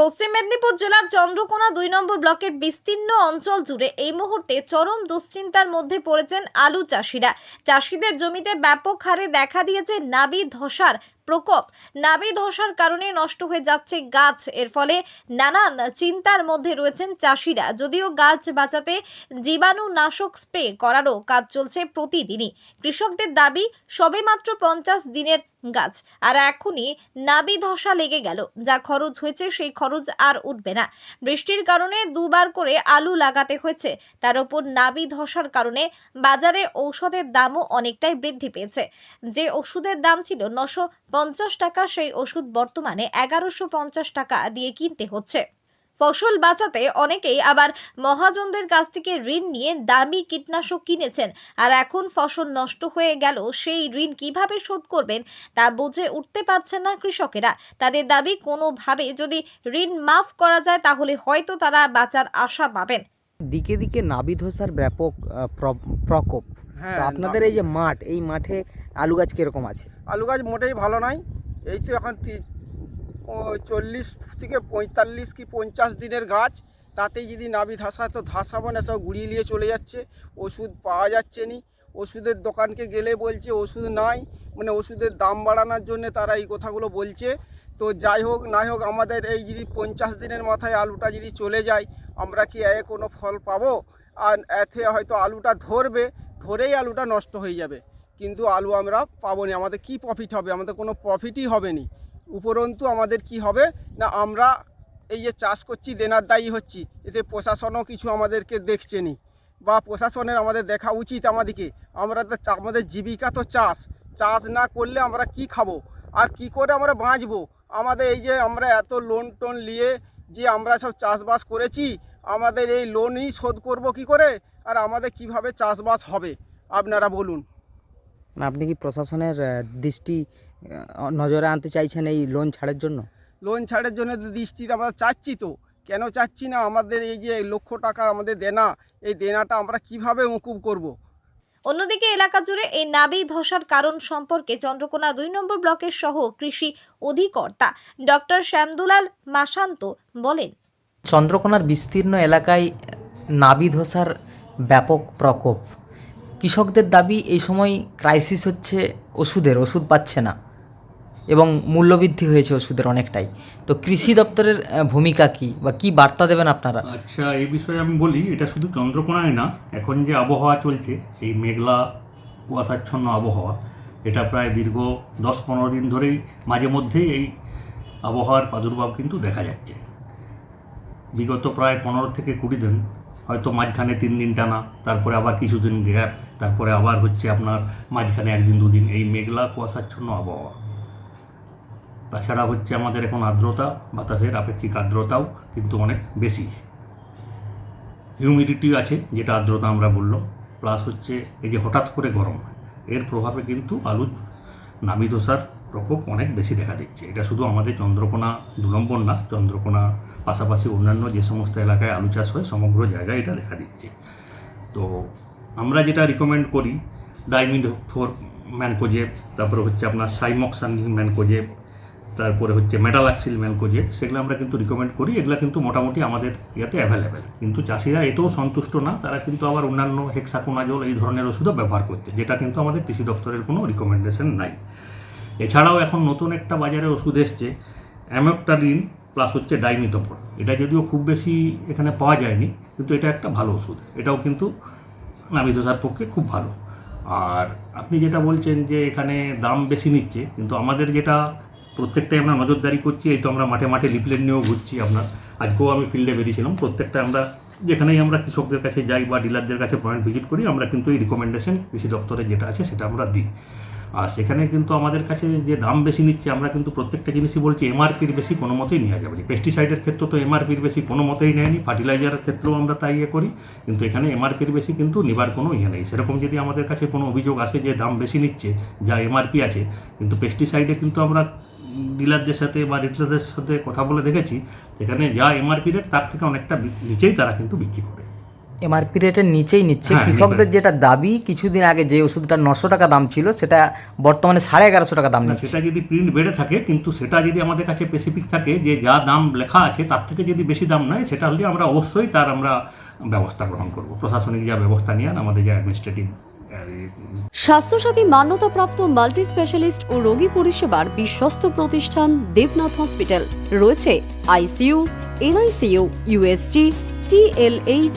পশ্চিম মেদিনীপুর জেলার চন্দ্রকোনা দুই নম্বর ব্লকের বিস্তীর্ণ অঞ্চল জুড়ে এই মুহূর্তে চরম দুশ্চিন্তার মধ্যে পড়েছেন আলু চাষিরা। চাষিদের জমিতে ব্যাপক হারে দেখা দিয়েছে নাবি ধসার প্রকোপ। নাবি ধসার কারণে নষ্ট হয়ে যাচ্ছে গাছ। এর ফলে নানান চিন্তার মধ্যে রয়েছেন চাষিরা। যদিও গাছ বাঁচাতে জীবাণুনাশক স্প্রে করারও কাজ চলছে প্রতিদিনই। কৃষকদের দাবি, সবেমাত্র পঞ্চাশ দিনের গাছ। আর এখনই নাবি ধসা লেগে গেল। যা খরচ হয়েছে সেই খরচ আর উঠবে না। বৃষ্টির কারণে দুবার করে আলু লাগাতে হয়েছে। তার উপর নাবি ধসার কারণে বাজারে ঔষধের দামও অনেকটাই বৃদ্ধি পেয়েছে। যে ওষুধের দাম ছিল নশো পঞ্চাশ টাকা সেই ওষুধ বর্তমানে এগারোশো পঞ্চাশ টাকা দিয়ে কিনতে হচ্ছে। ফসল বাঁচাতে অনেকেই আবার মহাজনদের কাছ থেকে ঋণ নিয়ে দামি কীটনাশক কিনেছেন। আর এখন ফসল নষ্ট হয়ে গেল, সেই ঋণ কীভাবে শোধ করবেন তা বুঝে উঠতে পারছেন না কৃষকেরা। তাদের দাবি, কোনোভাবে যদি ঋণ মাফ করা যায়, তাহলে হয়তো তারা বাঁচার আশা পাবেন। দিকে দিকে নাবি ধসার ব্যাপক প্র- প্রকোপ। হ্যাঁ আপনাদের এই যে মাঠ এই মাঠে আলু গাছ কীরকম আছে? আলু গাছ মোটেই ভালো নয়। এই তো এখন চল্লিশ থেকে পঁয়তাল্লিশ কি পঞ্চাশ দিনের গাছ। তাতেই যদি নাবি ধাসা তো ধাসাবো না সব গুড়িয়ে নিয়ে চলে যাচ্ছে। ওষুধ পাওয়া যাচ্ছে নি। ওষুধের দোকানকে গেলে বলছে ওষুধ নাই। মানে ওষুধের দাম বাড়ানোর জন্য তারা এই কথাগুলো বলছে। তো যাই হোক নাই হোক আমাদের এই যদি পঞ্চাশ দিনের মাথায় আলুটা যদি চলে যায় আমরা কি এ কোনো ফল পাবো? আর এতে হয়তো আলুটা ধরবে ধরেই আলুটা নষ্ট হয়ে যাবে। কিন্তু আলু আমরা পাবো না আমাদের কি প্রফিট হবে? আমাদের কোনো প্রফিটই হবে না উপরন্তু আমাদের কি হবে? না, আমরা এই যে চাষ করছি, দেনার দায়ী হচ্ছি, এতে প্রশাসনও কিছু আমাদেরকে দেখছে নি বা প্রশাসনের আমাদের দেখা উচিত আমাদেরকে। আমরা তো আমাদের জীবিকা তো চাষ। চাষ না করলে আমরা কি খাব? আর কি করে আমরা বাঁচবো? আমাদের এই যে আমরা এত লোন টোন নিয়ে যে আমরা সব চাষবাস করেছি আমাদের এই লোনই শোধ করব কি করে? আর আমাদের কীভাবে চাষবাস হবে? আপনারা বলুন। আপনি কি প্রশাসনের দৃষ্টি নজরে আনতে চাইছেন এই লোন ছাড়ের জন্য? লোন ছাড়ের জন্য তো দৃষ্টিতে আমরা চাচ্ছি তো। কেন চাচ্ছি না? আমাদের এই যে লক্ষ টাকা আমাদের দেনা এই দেনাটা আমরা কীভাবে মুকুব করব। অন্যদিকে এলাকা জুড়ে এই নাবি ধসার কারণ সম্পর্কে চন্দ্রকোনা দুই নম্বর ব্লকের সহ কৃষি অধিকর্তা ডক্টর শ্যামদুলাল মাসান্ত বলেন চন্দ্রকোনার বিস্তীর্ণ এলাকায় নাবি ধসার ব্যাপক প্রকোপ। কৃষকদের দাবি, এই সময় ক্রাইসিস হচ্ছে ওষুধের, ওষুধ পাচ্ছে না এবং মূল্যবৃদ্ধি হয়েছে ওষুধের অনেকটাই। তো কৃষি দপ্তরের ভূমিকা কি বা কি বার্তা দেবেন আপনারা? আচ্ছা এই বিষয়ে আমি বলি, এটা শুধু চন্দ্রকোনায় না, এখন যে আবহাওয়া চলছে, এই মেঘলা, কুয়াশাচ্ছন্ন আবহাওয়া, এটা প্রায় দীর্ঘ দশ পনেরো দিন ধরেই মাঝে মধ্যেই এই আবহাওয়ার প্রাদুর্ভাব কিন্তু দেখা যাচ্ছে। বিগত প্রায় পনেরো থেকে কুড়ি দিন, হয়তো মাঝখানে তিন দিন টানা, তারপরে আবার কিছুদিন গ্যাপ, তারপরে আবার হচ্ছে আপনার মাঝখানে একদিন, দুদিন, এই মেঘলা, কুয়াশাচ্ছন্ন আবহাওয়া। তাছাড়া হচ্ছে আমাদের এখন আর্দ্রতা, বাতাসের আপেক্ষিক আর্দ্রতাও কিন্তু অনেক বেশি। হিউমিডিটি আছে, যেটা আর্দ্রতা আমরা বললাম, প্লাস হচ্ছে এই যে হঠাৎ করে গরম, এর প্রভাবে কিন্তু আলুর নামি ধসার প্রকোপ অনেক বেশি দেখা দিচ্ছে। এটা শুধু আমাদের চন্দ্রকোনা দু নম্বর না, চন্দ্রকোনা পাশাপাশি অন্যান্য যে সমস্ত এলাকায় আলু চাষ হয়, সমগ্র জায়গায় এটা দেখা দিচ্ছে। তো আমরা যেটা রিকমেন্ড করি ডাইমিড ফোর ম্যানকোজেব তারপরে হচ্ছে আপনার সাইমক্সান ম্যানকোজেব তারপরে হচ্ছে মেটালাক্সিল ম্যানকোজেব সেগুলো আমরা কিন্তু রিকমেন্ড করি। এগুলো কিন্তু মোটামুটি আমাদের ইয়াতে অ্যাভেলেবেল কিন্তু চাষিরা এতেও সন্তুষ্ট না, তারা কিন্তু আবার অন্যান্য হেক্সাকোনাজল এই ধরনের ওষুধও ব্যবহার করছে, যেটা কিন্তু আমাদের কৃষি দপ্তরের কোনো রিকমেন্ডেশন নাই। এছাড়াও এখন নতুন একটা বাজারে ওষুধ এসছে অ্যামোক্টাডিন প্লাস হচ্ছে ডাইমিথোফোন এটা যদিও খুব বেশি এখানে পাওয়া যায়নি, কিন্তু এটা একটা ভালো ওষুধ। এটাও কিন্তু নামি ধসার পক্ষে খুব ভালো। আর আপনি যেটা বলছেন যে এখানে দাম বেশি নিচ্ছে, কিন্তু আমাদের যেটা প্রত্যেকটাই আমরা নজরদারি করছি, এই তো আমরা মাঠে মাঠে লিফলেট নিয়েও ঘুরছি আপনার। আজকেও আমি ফিল্ডে বেরিয়েছিলাম, প্রত্যেকটা আমরা যেখানেই আমরা কৃষকদের কাছে যাই বা ডিলারদের কাছে পয়েন্ট ভিজিট করি, আমরা কিন্তু এই রিকমেন্ডেশন কৃষি দপ্তরে যেটা আছে সেটা আমরা দিই। আর সেখানে কিন্তু আমাদের কাছে যে দাম বেশি নিচ্ছে, আমরা কিন্তু প্রত্যেকটা জিনিসই বলছি এমআরপির বেশি কোনো মতেই নেওয়া যাবে না। পেস্টিসাইডের ক্ষেত্রে তো এমআরপির বেশি কোনো মতেই নেয়নি ফার্টিলাইজারের ক্ষেত্রেও আমরা তাই ইয়ে করি, কিন্তু এখানে এমআরপির বেশি কিন্তু নেবার কোনো ইয়ে নেই। সেরকম যদি আমাদের কাছে কোনো অভিযোগ আসে যে দাম বেশি নিচ্ছে, যা এমআরপি আছে, কিন্তু পেস্টিসাইডে কিন্তু আমরা ডিলারদের সাথে বা রিটেলারদের সাথে কথা বলে দেখেছি, সেখানে যা এমআরপি রেট তার থেকে অনেকটা নিচেই তারা কিন্তু বিক্রি করে এমআরপি রেটের নিচেই নিচ্ছে। হ্যাঁ, কৃষকদের যেটা দাবি কিছুদিন আগে যে ওষুধটা নশো টাকা দাম ছিল সেটা বর্তমানে সাড়ে এগারোশো টাকা দাম না, নিচ্ছে। সেটা যদি প্রিন্ট বেড়ে থাকে কিন্তু সেটা যদি আমাদের কাছে স্পেসিফিক থাকে যে যা দাম লেখা আছে তার থেকে যদি বেশি দাম নয় সেটা হলে আমরা অবশ্যই তার আমরা ব্যবস্থা গ্রহণ করব। প্রশাসনিক যা ব্যবস্থা নেওয়ার আমাদের যে অ্যাডমিনিস্ট্রেটিভ স্বাস্থ্যসাথী মান্যতাপ্রাপ্ত মাল্টি স্পেশালিস্ট ও রোগী পরিষেবার বিশ্বস্ত প্রতিষ্ঠান দেবনাথ হসপিটাল। রয়েছে ICU NICU USG TLH